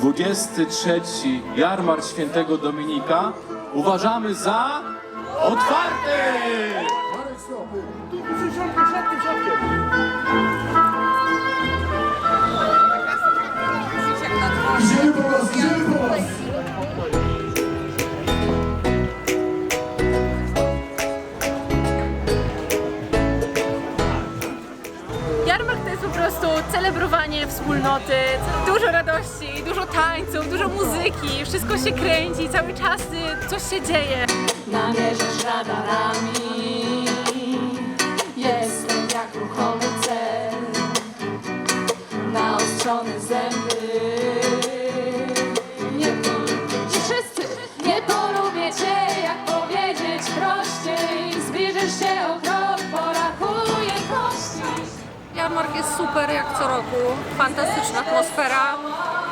23 Jarmark Świętego Dominika uważamy za otwarty! Idziemy jest po prostu celebrowanie wspólnoty, dużo radości, dużo tańców, dużo muzyki, wszystko się kręci, cały czas y, coś się dzieje. Namierzysz radarami. Jestem jak ruchomy cel. Naostrzone zęby Jarmark jest super jak co roku, fantastyczna atmosfera,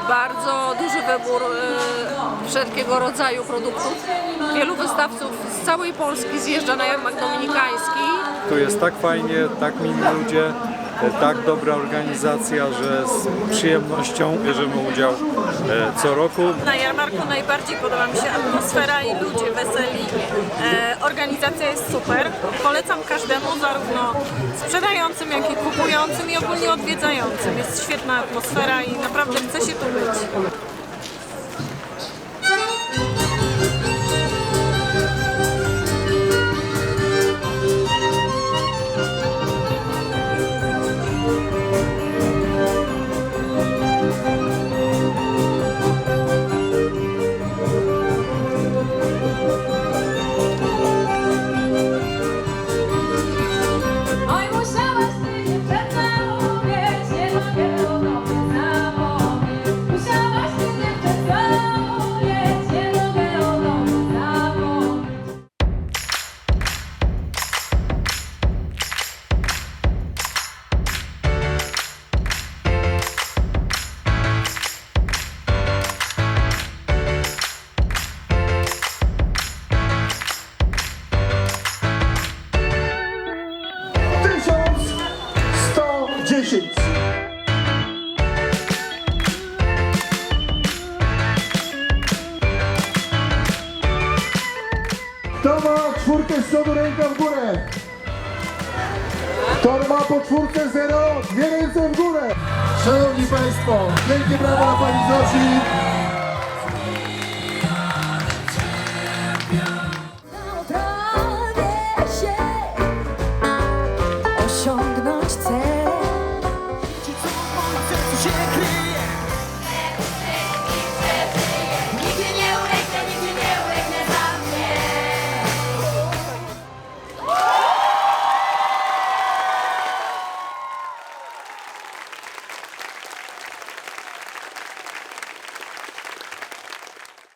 bardzo duży wybór y, wszelkiego rodzaju produktów. Wielu wystawców z całej Polski zjeżdża na Jarmark Dominikański. Tu jest tak fajnie, tak mili ludzie, e, tak dobra organizacja, że z przyjemnością bierzemy udział e, co roku. Na jarmarku najbardziej podoba mi się atmosfera i ludzie weseli. Organizacja jest super. Polecam każdemu, zarówno sprzedającym, jak i kupującym i ogólnie odwiedzającym. Jest świetna atmosfera i naprawdę chce się tu być. Kto ma czwórkę z przodu, ręka w górę. Kto ma po czwórce zero, dwie ręce w górę. Szanowni Państwo, wielkie brawa dla Pani Zosi.